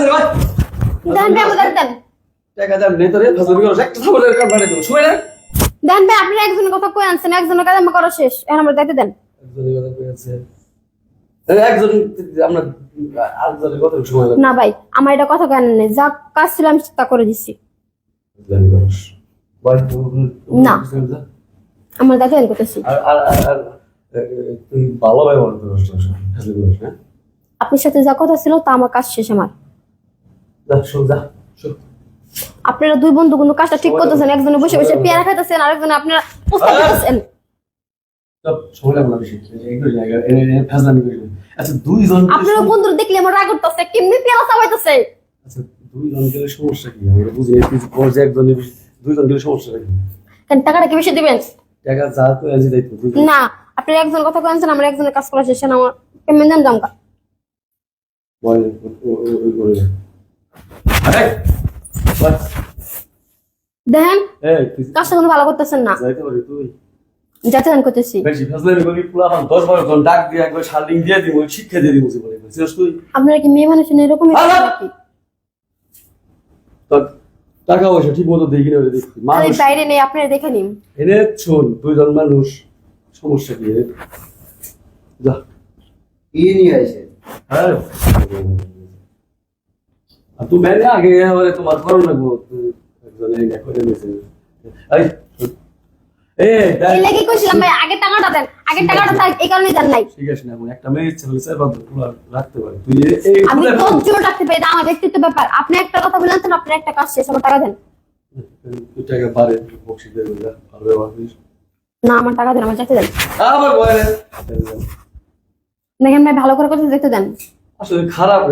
আছে ভাই দেন ভাই আমাদের দেন। টাকা দাম নেই তোরে ফাজলামি করছ একটা থাপড় কাট বাড়ি দেবো শুনে না দেন ভাই আপনি একজনের কথা কই আনছেন? একজনের আমার করা শেষ। এখন আমার দায়িত্ব দেন। একজনের কথা কই আছে একজন আমরা আরেকজনের কত সময় লাগবে না ভাই আমার এটা কথা কেন নেই। যা কাজ ছিল আমি তা করে না। আমার করতেছি। তুই ভালো আপনার সাথে যা কথা ছিল তা আমার কাজ শেষ আমার। আপনারা দুই বন্ধু কিন্তু কাজটা ঠিক করতেছেন একজনে বসে বসে পেয়ারা খাইতেছেন আরেকজনে আপনারা প্রস্তাব দিতেছেন না না। আচ্ছা আপনারা সম- বন্ধু দেখলে আমার রাগ করতেছে কেমনি পেয়ারা চাবাইতেছে আচ্ছা দুইজন গেলে সমস্যা কি আমরা বুঝি না তুই বল যে একজনের দুইজন গেলে সমস্যা কি কেন টাকাটা কি বেশি দিবেন টাকা যা তো এজি দায়িত্ব না আপনি একজন কথা আমার একজনের কাজ করা শেষ এখন আমার কেমন দেন বল। আরে। দেখেন কাজটা কিন্তু ভালো করতেছেন না। যাইতে পারি তুই। যাতে দেন করতেছি বেশি ফাজলামি করি পুরা পান দশ বারো জন ডাক দিয়ে একবার শার্টিং দিয়ে দিব শিক্ষা দিয়ে দিব বলে বুঝছিস তুই? আপনারা কি মেয়ে মানুষ এরকমই নাকি? টাকা পয়সা ঠিক মতো দেখি না দেখি মানুষ বাইরে নেই আপনারা দেখে নিন। এনে শোন দুইজন মানুষ সমস্যা কি যা। কি নিয়ে আসে। হ্যাঁ। আর তুমি আগে তোমার করো না গো আপনি একটা কথা বললেন তো আপনার একটা কাজ শেষ আমার টাকা দেন। টাকা বাড়ে না আমার টাকা দেন আমার চাইতে দেন। আবার দেখেন ভাই ভালো করে কথা দেখতে দেন। আসলে খারাপ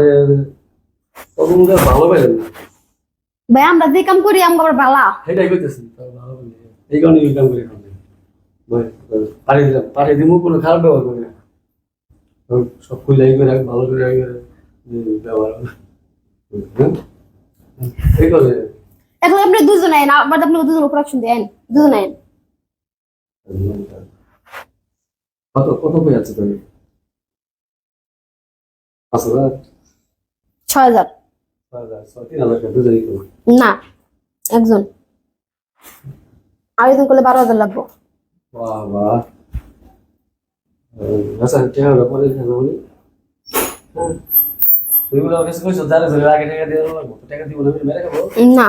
তখন ভালো পাইলেন না। ভাই আমরা যে কাম করি আমরা আবার বালা। সেটাই ভালো এই কারণে এই কাম করে খাওয়া পাঠিয়ে দিলাম পাঠিয়ে দিব কোনো খারাপ ব্যবহার করি না। সব খুলে করে ভালো করে রাখ, যে ব্যবহার হবে। হ্যাঁ? এই করে এখন আপনি দুজন আইন আবার আপনি দুজন উপর অপশন দেন দুজন আইন। কত কত কই আছে তুমি পাঁচ হাজার? ছয় হাজার না একজন আরেকজন করলে বারো হাজার লাগবে আচ্ছা হ্যাঁ না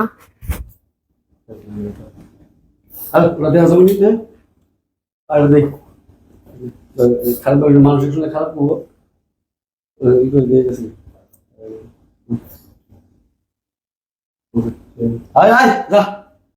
আর দেখা খারাপ ভাবে মানসিক খারাপ হব ই করে দিয়ে গেছি 哎哎哥